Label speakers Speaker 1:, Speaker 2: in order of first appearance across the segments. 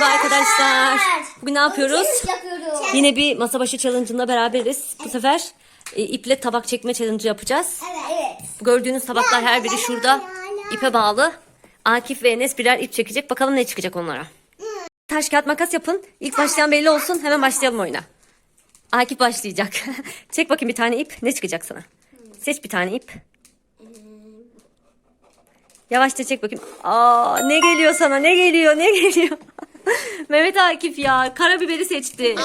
Speaker 1: Merhaba arkadaşlar. Bugün ne yapıyoruz?
Speaker 2: Yapıyoruz.
Speaker 1: Yine bir masa başı challenge'ında beraberiz. Bu sefer e, iple tabak çekme challenge yapacağız.
Speaker 2: Evet. evet.
Speaker 1: Gördüğünüz tabaklar her biri şurada. ipe bağlı. Akif ve Enes birer ip çekecek. Bakalım ne çıkacak onlara. Taş kağıt makas yapın. İlk başlayan belli olsun. Hemen başlayalım oyuna. Akif başlayacak. Çek bakayım bir tane ip. Ne çıkacak sana? Seç bir tane ip. Yavaşça çek bakayım. Aa ne geliyor sana? Ne geliyor? Ne geliyor? Mehmet Akif ya karabiberi seçti.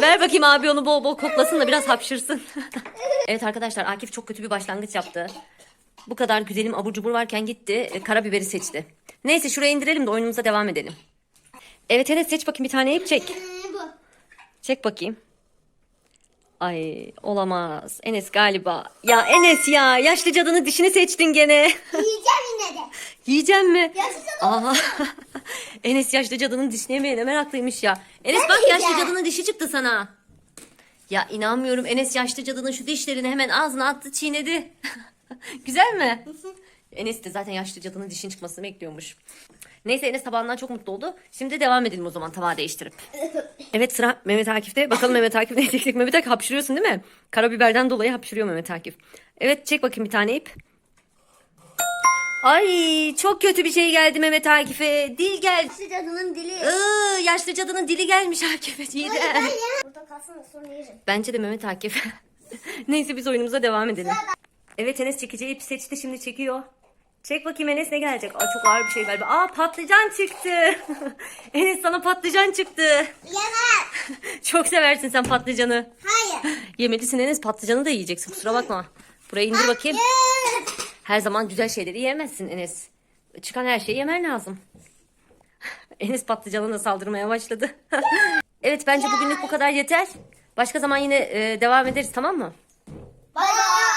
Speaker 1: Ver bakayım abi onu bol bol koklasın da biraz hapşırsın. evet arkadaşlar Akif çok kötü bir başlangıç yaptı. Bu kadar güzelim abur cubur varken gitti e, karabiberi seçti. Neyse şuraya indirelim de oyunumuza devam edelim. Evet Enes seç bakayım bir tane ip çek. Çek bakayım. Ay olamaz. Enes galiba. Ya Enes ya yaşlı cadının dişini seçtin gene.
Speaker 2: Yiyeceğim yine de.
Speaker 1: Yiyeceğim mi?
Speaker 2: Yaşlı cadı
Speaker 1: Aa, Enes yaşlı cadının dişini yemeye ne meraklıymış ya. Enes bak yaşlı cadının dişi çıktı sana. Ya inanmıyorum Enes yaşlı cadının şu dişlerini hemen ağzına attı çiğnedi. Güzel mi? Enes de zaten yaşlı cadının dişinin çıkmasını bekliyormuş. Neyse Enes tabağından çok mutlu oldu. Şimdi devam edelim o zaman tabağı değiştirip. Evet sıra Mehmet Akif'te. Bakalım Mehmet Akif ne çekecek? Mehmet Akif hapşırıyorsun değil mi? Karabiberden dolayı hapşırıyor Mehmet Akif. Evet çek bakayım bir tane ip. Ay çok kötü bir şey geldi Mehmet Akif'e. Dil geldi.
Speaker 2: Yaşlı cadının dili.
Speaker 1: Iı, yaşlı cadının dili gelmiş Akif'e.
Speaker 2: Ben
Speaker 1: Yedi.
Speaker 2: ya. Burada kalsın da sonra yerim.
Speaker 1: Bence de Mehmet Akif. Neyse biz oyunumuza devam edelim. Evet Enes çekeceği ipi seçti şimdi çekiyor. Çek bakayım Enes ne gelecek? Aa, çok ağır bir şey galiba. Aa patlıcan çıktı. Enes sana patlıcan çıktı.
Speaker 2: Yemem.
Speaker 1: Çok seversin sen patlıcanı.
Speaker 2: Hayır.
Speaker 1: Yemelisin Enes patlıcanı da yiyeceksin kusura bakma. Buraya indir bakayım. Her zaman güzel şeyleri yiyemezsin Enes. Çıkan her şeyi yemen lazım. Enes patlıcanına saldırmaya başladı. evet bence bugünlük bu kadar yeter. Başka zaman yine e, devam ederiz tamam mı?
Speaker 2: Bay bay.